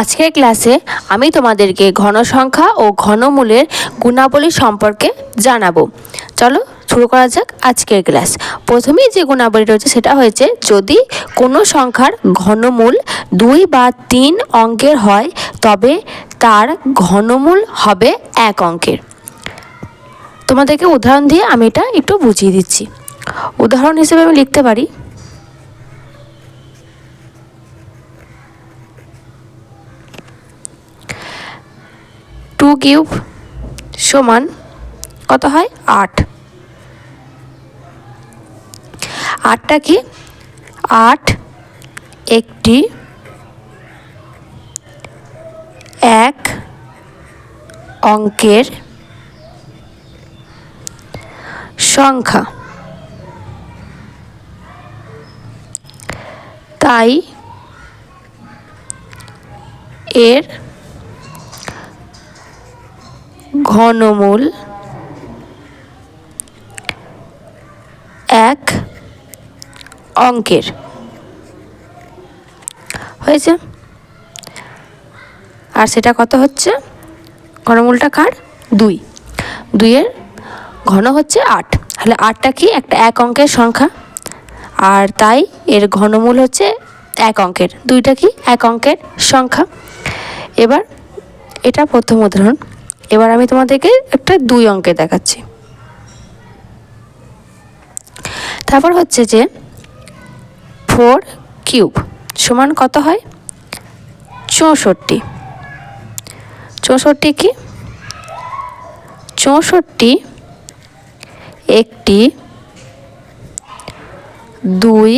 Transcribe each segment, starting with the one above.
আজকের ক্লাসে আমি তোমাদেরকে ঘন সংখ্যা ও ঘনমূলের গুণাবলী সম্পর্কে জানাব। চলো শুরু করা যাক আজকের ক্লাস। প্রথমেই যে গুণাবলী রয়েছে সেটা হয়েছে, যদি কোনো সংখ্যার ঘনমূল দুই বা তিন অঙ্কের হয়, তবে তার ঘনমূল হবে এক অঙ্কের। তোমাদেরকে উদাহরণ দিয়ে আমি এটা একটু বুঝিয়ে দিচ্ছি। উদাহরণ হিসেবে আমি লিখতে পারি কিউব সমান কত হয়? আট। আটটা কি? আট একটি এক অঙ্কের সংখ্যা। তাই এর ঘনমূল। এক, অঙ্কের। হয়েছে? আর সেটা কত হচ্ছে? ঘনমূলটা কার? দুই। দুইয়ের ঘন হচ্ছে আট। তাহলে আটটা কি? একটা এক অঙ্কের সংখ্যা। আর তাই এর ঘনমূল হচ্ছে এক অঙ্কের। দুইটা কি? এক অঙ্কের সংখ্যা। এবার এটা প্রথম উদাহরণ। এবার আমি তোমাদেরকে একটা দুই অঙ্কে দেখাচ্ছি। তারপর হচ্ছে যে ফোর কিউব সমান কত হয়? চৌষট্টি। চৌষট্টি কি? চৌষট্টি একটি দুই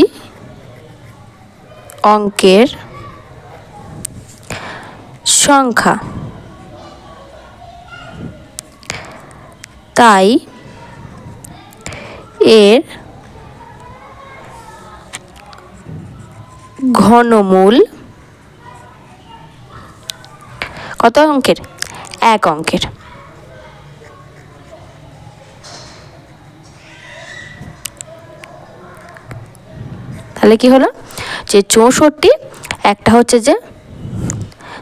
অঙ্কের সংখ্যা। তাই এর ঘনমূল কত অঙ্কের? এক অঙ্কের। তাহলে কি হলো? যে চৌষট্টি, একটা হচ্ছে যে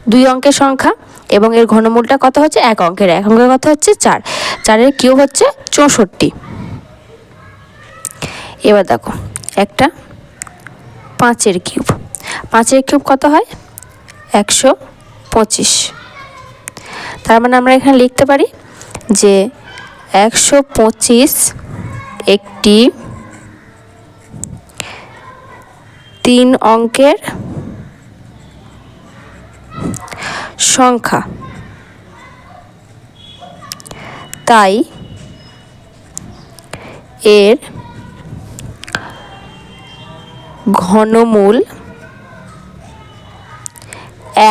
দুই অঙ্কের সংখ্যা এবং এর ঘনমূলটা কত হচ্ছে? এক অঙ্কের। এক অঙ্কের কথা হচ্ছে? চার। চারের কিউব হচ্ছে চৌষট্টি। এবার দেখো, একটা পাঁচের কিউব। পাঁচের কিউব কত হয়? একশো পঁচিশ। তার মানে আমরা এখানে লিখতে পারি যে একশো পঁচিশ একটি তিন অঙ্কের সংখ্যা। তাই এর ঘনমূল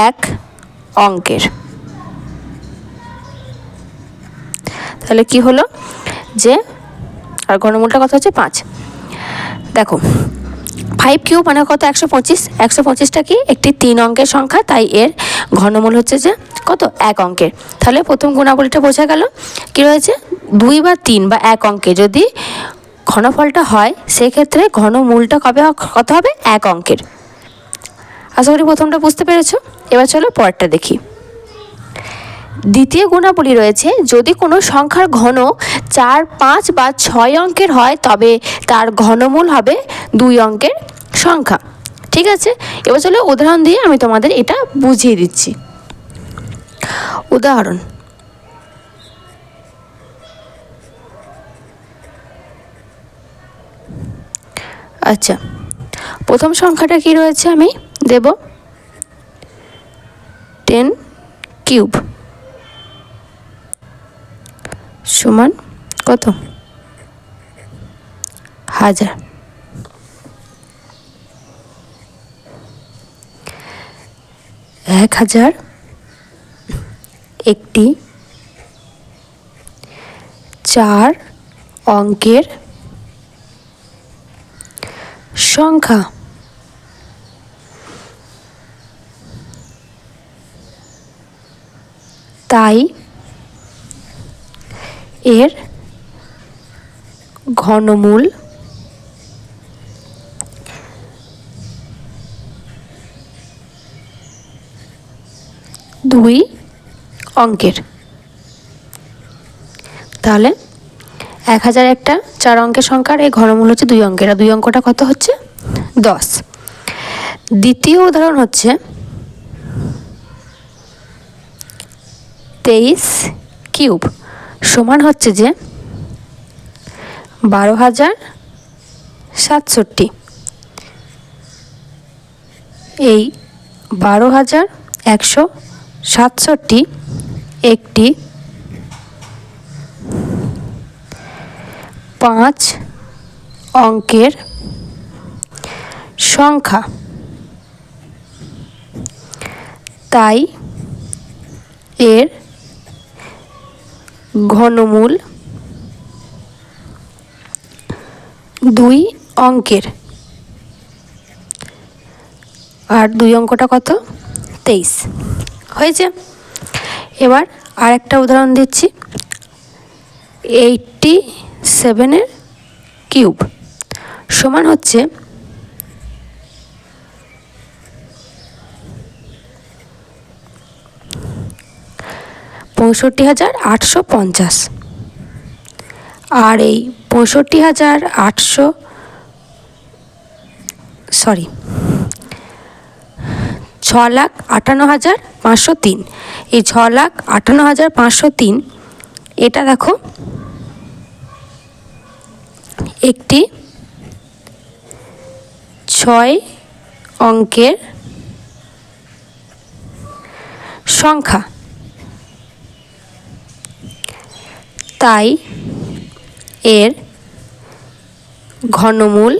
এক অঙ্কের। তাহলে কি হলো? যে, আর ঘনমূলটা কত হচ্ছে পাঁচ। দেখো ফাইভ কিউব মানে কত? একশো পঁচিশ। একশো পঁচিশটা কি? একটি তিন অঙ্কের সংখ্যা। তাই এর ঘনমূল হচ্ছে যে কত? এক অঙ্কের। তাহলে প্রথম গুণাবলীটা বোঝা গেল। কী রয়েছে? দুই বা তিন বা এক অঙ্কে। যদি ঘনফলটা হয়, সেক্ষেত্রে ঘনমূলটা কবে কত হবে? এক অঙ্কের। আশা করি প্রথমটা বুঝতে পেরেছ? এবার চলো পরেরটা দেখি। দ্বিতীয় গুণাবলী রয়েছে, যদি কোনো সংখ্যার ঘন চার, পাঁচ বা ছয় অঙ্কের হয়, তবে তার ঘনমূল হবে দুই অঙ্কের সংখ্যা। ঠিক আছে? এবার চলো উদাহরণ দিয়ে আমি তোমাদের এটা বুঝিয়ে দিচ্ছি। উদাহরণ। আচ্ছা প্রথম সংখ্যাটা কি রয়েছে আমি দেব? Ten cube. সমান কত? হাজার। এক হাজার একটি চার অঙ্কের সংখ্যা। তাই এর ঘনমূল দুই অঙ্কের। তাহলে এক হাজার একটা চার অঙ্কের সংখ্যার এই ঘনমূল হচ্ছে দুই অঙ্কের। আর দুই অঙ্কটা কত হচ্ছে? দশ। দ্বিতীয় উদাহরণ হচ্ছে তেইশ কিউব সমান হচ্ছে যে বারো হাজার সাতষট্টি। এই বারো হাজার একশো সাতষট্টি একটি, পাঁচ অঙ্কের সংখ্যা। তাই এর ঘনমূল দুই অঙ্কের। আর দুই অঙ্কটা কত? তেইশ। হয়েছে? এবার আর একটা উদাহরণ দিচ্ছি। এইটটি সেভেনের কিউব সমান হচ্ছে পঁয়ষট্টি হাজার আটশো পঞ্চাশ। আর এই পঁয়ষট্টি হাজার আটশো, সরি ছ লাখ আটান্ন হাজার পাঁচশো তিন। এই ছ লাখ আটান্ন হাজার পাঁচশো তিন, এটা দেখো, একটি ছয় অঙ্কের সংখ্যা। তাই এর ঘনমূল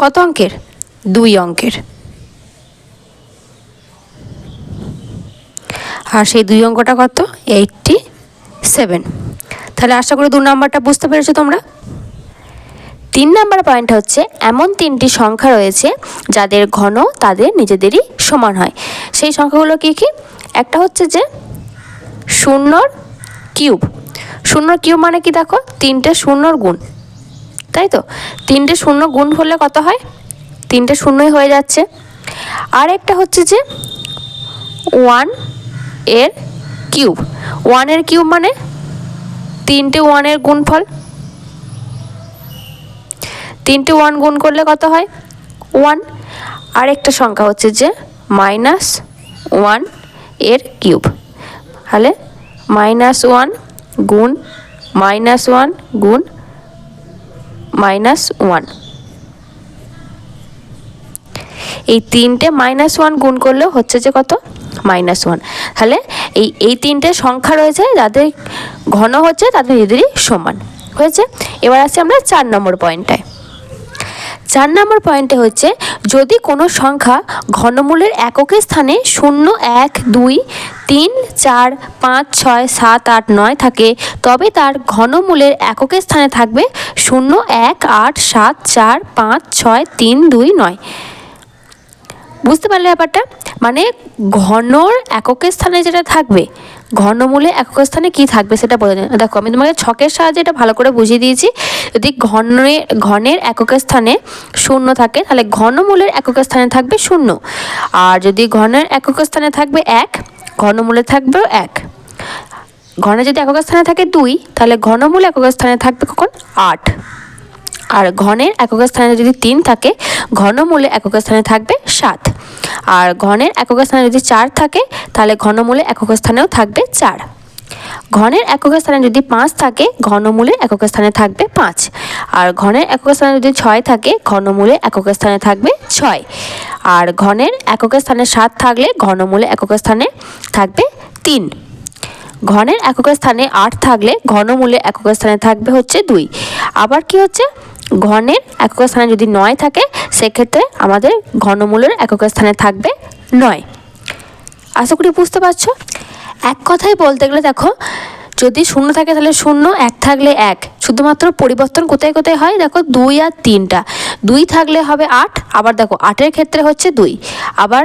কত অঙ্কের? দুই অঙ্কের। আর সেই দুই অঙ্কটা কত? এইটটি সেভেন তাহলে আশা করি দু নাম্বারটা বুঝতে পেরেছ তোমরা। তিন নাম্বার পয়েন্ট হচ্ছে, এমন তিনটি সংখ্যা রয়েছে যাদের ঘন, তাদের নিজেদেরই সমান হয়। সেই সংখ্যাগুলো কি কি? একটা হচ্ছে যে শূন্যর কিউব। শূন্যর কিউব মানে কি দেখো? তিনটে শূন্যর গুণ। তাই তো? তিনটে শূন্য গুণ হলে কত হয়? তিনটে শূন্যই হয়ে যাচ্ছে। আর একটা হচ্ছে যে ওয়ান এর কিউব। ওয়ানের কিউব মানে? তিনটে ওয়ানের গুণফল। তিনটে ওয়ান গুণ করলে কত হয়? ওয়ান। আর একটা সংখ্যা হচ্ছে যে মাইনাস ওয়ানের কিউব। তাহলে মাইনাস ওয়ান গুণ মাইনাস ওয়ান গুণ মাইনাস ওয়ান। এই তিনটে মাইনাস ওয়ান গুণ করলেও হচ্ছে যে কত? মাইনাস ওয়ান তাহলে এই এই তিনটে সংখ্যা রয়েছে, যাদের ঘন হচ্ছে, তাদের নিজেদেরই সমান। হয়েছে? এবার আসছি আমরা চার নম্বর পয়েন্টটায় চার নম্বর পয়েন্টে হচ্ছে, যদি কোনো সংখ্যা ঘনমূলের এককের স্থানে শূন্য, এক, দুই, তিন, চার, পাঁচ, ছয়, সাত, আট, নয় থাকে, তবে তার ঘনমূলের এককের স্থানে থাকবে শূন্য, এক, আট, সাত, চার, পাঁচ, ছয়, তিন, দুই, নয়। বুঝতে পারলে ব্যাপারটা? মানে ঘনর এককের স্থানে যেটা থাকবে, ঘনমূলে একক স্থানে কি থাকবে সেটা বোঝা যায় দেখো, আমি তোমাকে ছকের সাহায্যে এটা ভালো করে বুঝিয়ে দিয়েছি। যদি ঘনের ঘনের এককের স্থানে শূন্য থাকে, তাহলে ঘনমূলের একক স্থানে থাকবে শূন্য। আর যদি ঘনের একক স্থানে থাকবে এক, ঘনমূলে থাকবে এক। ঘনে যদি একক স্থানে থাকে দুই, তাহলে ঘনমূল একক স্থানে থাকবে কখন? আট। আর ঘনের একক স্থানে যদি তিন থাকে ঘনমূলে একক স্থানে থাকবে সাত আর ঘনের একক স্থানে যদি চার থাকে তাহলে ঘনমূলে একক স্থানেও থাকবে চার ঘনের একক স্থানে যদি পাঁচ থাকে ঘনমূলে একক স্থানে থাকবে পাঁচ আর ঘনের একক স্থানে যদি ছয় থাকে ঘনমূলে একক স্থানে থাকবে ছয় আর ঘনের একক স্থানে সাত থাকলে ঘনমূলে একক স্থানে থাকবে তিন ঘনের একক স্থানে আট থাকলে ঘনমূলে একক স্থানে থাকবে হচ্ছে দুই আবার কি হচ্ছে ঘনের একক স্থানে যদি নয় থাকে, সেক্ষেত্রে আমাদের ঘনমূলের একক স্থানে থাকবে নয়। আশা করি বুঝতে পারছ? এক কথায় বলতে গেলে দেখো যদি শূন্য থাকে তাহলে শূন্য, এক থাকলে এক। শুধুমাত্র পরিবর্তন কোথায় কোথায় হয়? দেখো, দুই আর তিনটা। দুই থাকলে হবে আট, আবার দেখো, আটের ক্ষেত্রে হচ্ছে দুই। আবার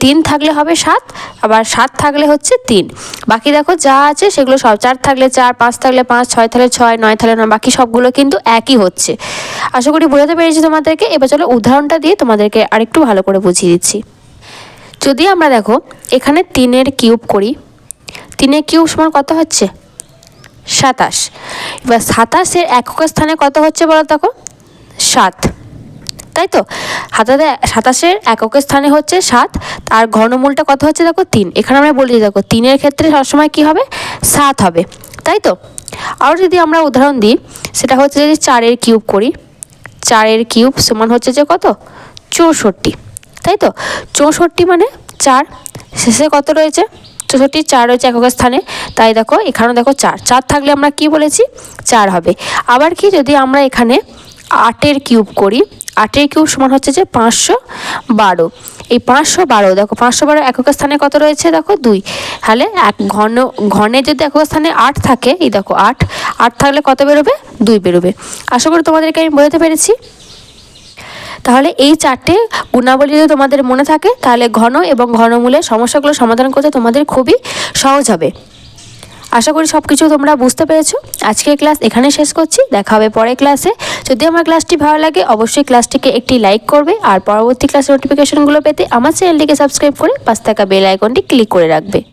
তিনে থাকলে হবে সাত, আবার সাত থাকলে হচ্ছে তিন। বাকি দেখো, যা আছে সেগুলো সব, চার থাকলে চার, পাঁচ থাকলে পাঁচ, ছয় থাকলে ছয়, নয় থাকলে নয়, বাকি সবগুলো কিন্তু একই হচ্ছে। আশা করি বোঝাতে পেরেছি তোমাদেরকে। এবার চলো উদাহরণটা দিয়ে তোমাদেরকে আরেকটু ভালো করে বুঝিয়ে দিচ্ছি। যদি আমরা দেখো, এখানে তিনের কিউব করি তিনের কিউব সমান কত হচ্ছে? সাতাশ। এবার সাতাশের একক স্থানে কত হচ্ছে বলো দেখো? সাত। তাই তো? হাতাতে সাতাশের একক স্থানে হচ্ছে সাত আর ঘনমূলটা কত হচ্ছে দেখো? তিন। এখানে আমরা বলি দেখো, তিনের ক্ষেত্রে সবসময় কি হবে? সাত হবে। তাই তো? আরও যদি আমরা উদাহরণ দিই, সেটা হচ্ছে যদি চারের কিউব করি, চারের কিউব সমান হচ্ছে যে কত? চৌষট্টি। তাই তো? চৌষট্টি মানে চার। শেষে কত রয়েছে? চৌষট্টি চার রয়েছে একক স্থানে। তাই দেখো, এখানেও দেখো চার। চার থাকলে আমরা কি বলেছি? চার হবে। আবার কি, যদি আমরা এখানে আটের কিউব করি, আটের কিউব সমান হচ্ছে যে পাঁচশো বারো। এই পাঁচশো বারো, দেখো, পাঁচশো বারো একক স্থানে কত রয়েছে? দেখো, দুই। তাহলে এক ঘন, ঘনে যদি একক স্থানে আট থাকে, এই দেখো, আট। আট থাকলে কত বেরোবে? দুই বেরোবে। আশা করি তোমাদেরকে আমি বোঝাতে পেরেছি। তাহলে এই চারটে গুণাবলী যদি তোমাদের মনে থাকে, তাহলে ঘন এবং ঘনমূলের সমস্যাগুলো সমাধান করতে তোমাদের খুবই সহজ হবে। আশা করি সব কিছু তোমরা বুঝতে পেরেছ। আজকের ক্লাস এখানে শেষ করছি। দেখা হবে পরের ক্লাসে। যদি আমার ক্লাসটি ভালো লাগে, অবশ্যই ক্লাসটিকে একটি লাইক করবে আর পরবর্তী ক্লাসের নোটিফিকেশনগুলো পেতে আমার চ্যানেলটিকে সাবস্ক্রাইব করে পাঁচ থাকা বেল আইকনটি ক্লিক করে রাখবে।